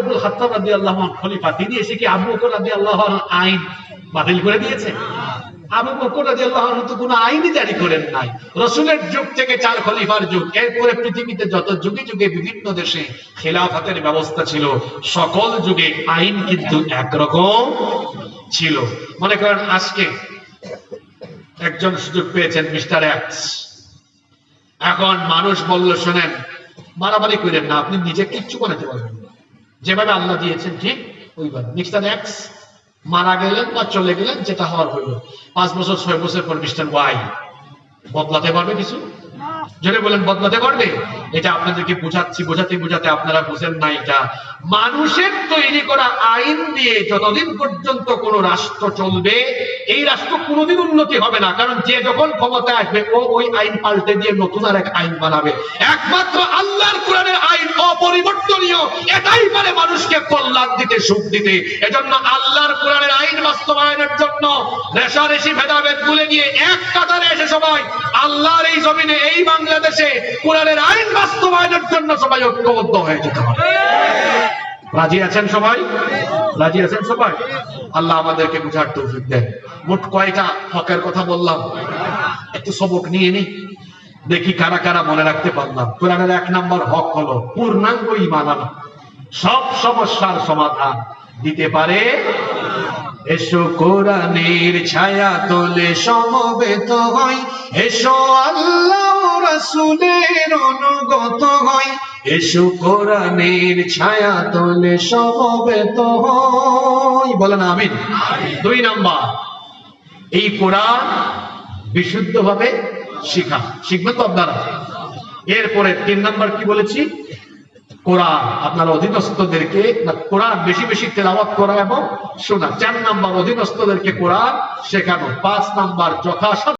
ইবনুল খাত্তাব রাদিয়াল্লাহু আনহু খলিফা, তিনি এসে কি আবু বকর রাদিয়াল্লাহু আনহু আইন বাতিল করে দিয়েছে? আবু বকর রাদিয়াল্লাহু আনহু তো কোনো আইনই জারি করেন নাই। রাসূলের যুগ থেকে চার খলিফার যুগ, এরপরে পৃথিবীতে যত যুগে যুগে বিভিন্ন দেশে খেলাফতের ব্যবস্থা ছিল, সকল যুগে আইন কিন্তু একরকম ছিল। মনে করেন আজকে একজন সুযোগ পেয়েছেন মিস্টার এক্স। এখন মানুষ বলল, শোনেন, মারামারি করেন না, আপনি নিজে কিচ্ছু বানাতে পারবেন। যেভাবে আল্লাহ দিয়েছেন, ঠিক ওইভাবে। মিস্টার এক্স মারা গেলেন বা চলে গেলেন, যেটা হওয়ার হইল। পাঁচ বছর, ছয় বছর পর মিস্টার ওয়াই বদলাতে পারবে কিছু? যদি বলেন বদলাতে পারবে এটা আপনাদেরকে বোঝাচ্ছি, বোঝাতে বোঝাতে আপনারা বুঝেন না এটা। মানুষের তৈরি করা আইন দিয়ে যতদিন পর্যন্ত কোন রাষ্ট্র চলবে, এই রাষ্ট্র কোনোদিন উন্নতি হবে না। কারণ যে যখন ক্ষমতায় আসবে, ও ওই আইন পাল্টে দিয়ে নতুন আর এক আইন বানাবে। একমাত্র আল্লাহর কোরআনের আইন অপরিবর্তনীয়, এটাই পারে মানুষকে কল্যাণ দিতে, সুখ দিতে। এজন্য আল্লাহর কোরআনের আইন বাস্তবায়নের জন্য রেশারেশি ভেদাভেদ ভুলে গিয়ে এক কাতারে এসে সবাই আল্লাহর এই জমিনে, এই বাংলাদেশে কোরআনের আইন বাস্তবায়নের জন্য সবাই ঐক্যবদ্ধ হয়ে যেতে হবে। রাজি আছেন সবাই? রাজি আছেন সবাই? আল্লাহ আমাদেরকে বুঝার তৌফিক দেন। মোট কয়টা হকের কথা বললাম? একটু সবক নিয়ে নি। দেখি কারা কারা মনে রাখতে পারলাম। কোরআনের এক নম্বর হক হলো পূর্ণাঙ্গ ইমান সব সমস্যার সমাধান দিতে পারে এসো কোরআনের ছায়া তোলে সমবেত হয় এসো আল্লাহ রাসূলের অনুগত হয় এসো কোরআনের ছায়া তোলে সমবেত হয় বলেন আমিন। দুই নাম্বার এই কোরআন বিশুদ্ধভাবে শিখা। শিখবেন তো আপনারা? এরপরে তিন নাম্বার কি বলেছি? কোরআন, আপনার অধীনস্থদেরকে কোরআন বেশি বেশি তেলাওয়াত করা এবং শোনা। চার নাম্বার অধীনস্থদেরকে কোরআন শেখানো। পাঁচ নাম্বার যথাসাধ্য